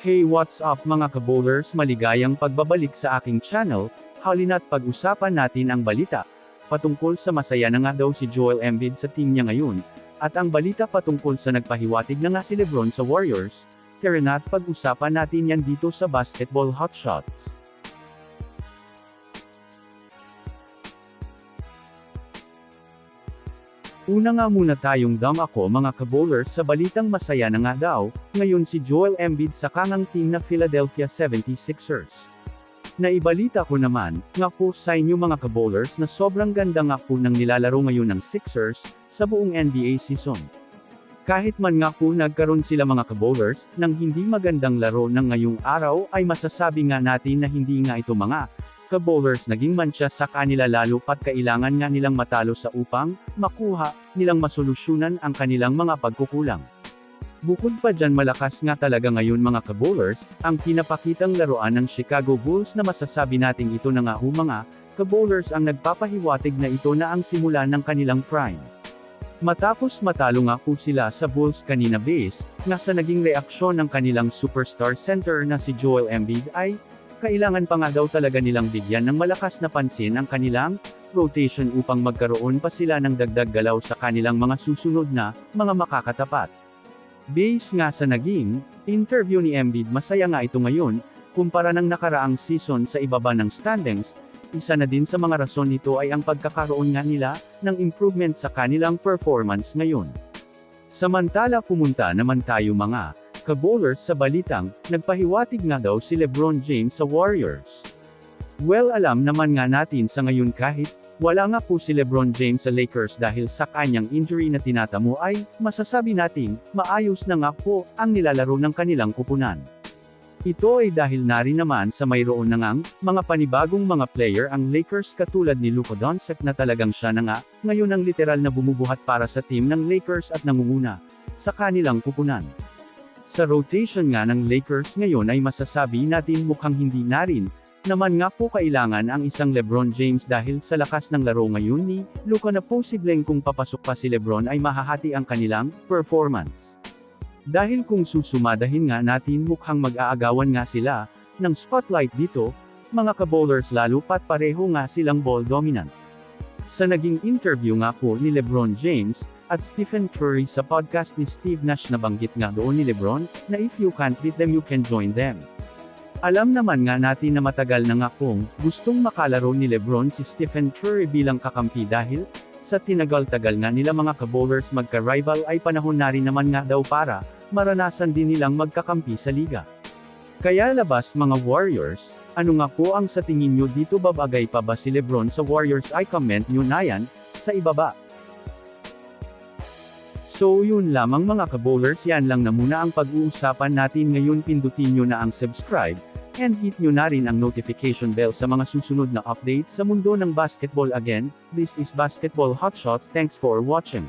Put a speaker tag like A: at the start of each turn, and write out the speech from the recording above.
A: Hey what's up mga kabowlers maligayang pagbabalik sa aking channel, halina't pag-usapan natin ang balita. Patungkol sa masaya na nga daw si Joel Embiid sa team niya ngayon, at ang balita patungkol sa nagpahiwatig na nga si Lebron sa Warriors, tara na't pag-usapan natin yan dito sa Basketball Hotshots. Una nga muna tayong dam ako mga kabowlers sa balitang masaya na nga daw, ngayon si Joel Embiid sa kangang team na Philadelphia 76ers. Naibalita ko naman, nga po sa inyo mga kabowlers na sobrang ganda nga po ng nilalaro ngayon ng Sixers, sa buong NBA season. Kahit man nga po nagkaroon sila mga kabowlers, ng hindi magandang laro ng ngayong araw ay masasabi nga natin na hindi nga ito mga ka-bowlers naging mantsa sa kanila lalo pat kailangan nga nilang matalo sa upang, makuha, nilang masolusyonan ang kanilang mga pagkukulang. Bukod pa dyan malakas nga talaga ngayon mga ka-bowlers, ang pinapakitang laruan ng Chicago Bulls na masasabi nating ito na nga ho mga, ka-bowlers ang nagpapahiwatig na ito na ang simula ng kanilang prime. Matapos matalo nga po sila sa Bulls kanina base, nga sa naging reaksyon ng kanilang superstar center na si Joel Embiid ay, kailangan pa nga daw talaga nilang bigyan ng malakas na pansin ang kanilang rotation upang magkaroon pa sila ng dagdag galaw sa kanilang mga susunod na mga makakatapat. Base nga sa naging interview ni Embiid masaya nga ito ngayon, kumpara ng nakaraang season sa ibaba ng standings, isa na din sa mga rason nito ay ang pagkakaroon nga nila ng improvement sa kanilang performance ngayon. Samantala pumunta naman tayo mga ka-bowlers sa balitang, nagpahiwatig nga daw si Lebron James sa Warriors. Well alam naman nga natin sa ngayon kahit, wala nga po si Lebron James sa Lakers dahil sa kanyang injury na tinatamo ay, masasabi nating, maayos na nga po, ang nilalaro ng kanilang kupunan. Ito ay dahil na rin naman sa mayroon na ngang, mga panibagong mga player ang Lakers katulad ni Luka Doncic na talagang siya na nga, ngayon ang literal na bumubuhat para sa team ng Lakers at nangunguna, sa kanilang kupunan. Sa rotation nga ng Lakers ngayon ay masasabi natin mukhang hindi na rin, naman nga po kailangan ang isang Lebron James dahil sa lakas ng laro ngayon ni Luka na posibleng kung papasok pa si Lebron ay mahahati ang kanilang performance. Dahil kung susumadahin nga natin mukhang mag-aagawan nga sila ng spotlight dito, mga ka-bowlers lalo pat pareho nga silang ball dominant. Sa naging interview nga po ni Lebron James, at Stephen Curry sa podcast ni Steve Nash nabanggit nga doon ni Lebron, na if you can't beat them you can join them. Alam naman nga natin na matagal na nga pong, gustong makalaro ni Lebron si Stephen Curry bilang kakampi dahil, sa tinagal-tagal nga nila mga kabowlers magka-rival ay panahon na rin naman nga daw para, maranasan din nilang magkakampi sa liga. Kaya labas mga Warriors, ano nga po ang sa tingin nyo dito babagay pa ba si Lebron sa Warriors ay comment nyo na yan, sa ibaba. So yun lamang mga kabowlers. Yan lang na muna ang pag-uusapan natin ngayon. Pindutin nyo na ang subscribe, and hit nyo na rin ang notification bell sa mga susunod na updates sa mundo ng basketball again, this is Basketball Hotshots thanks for watching.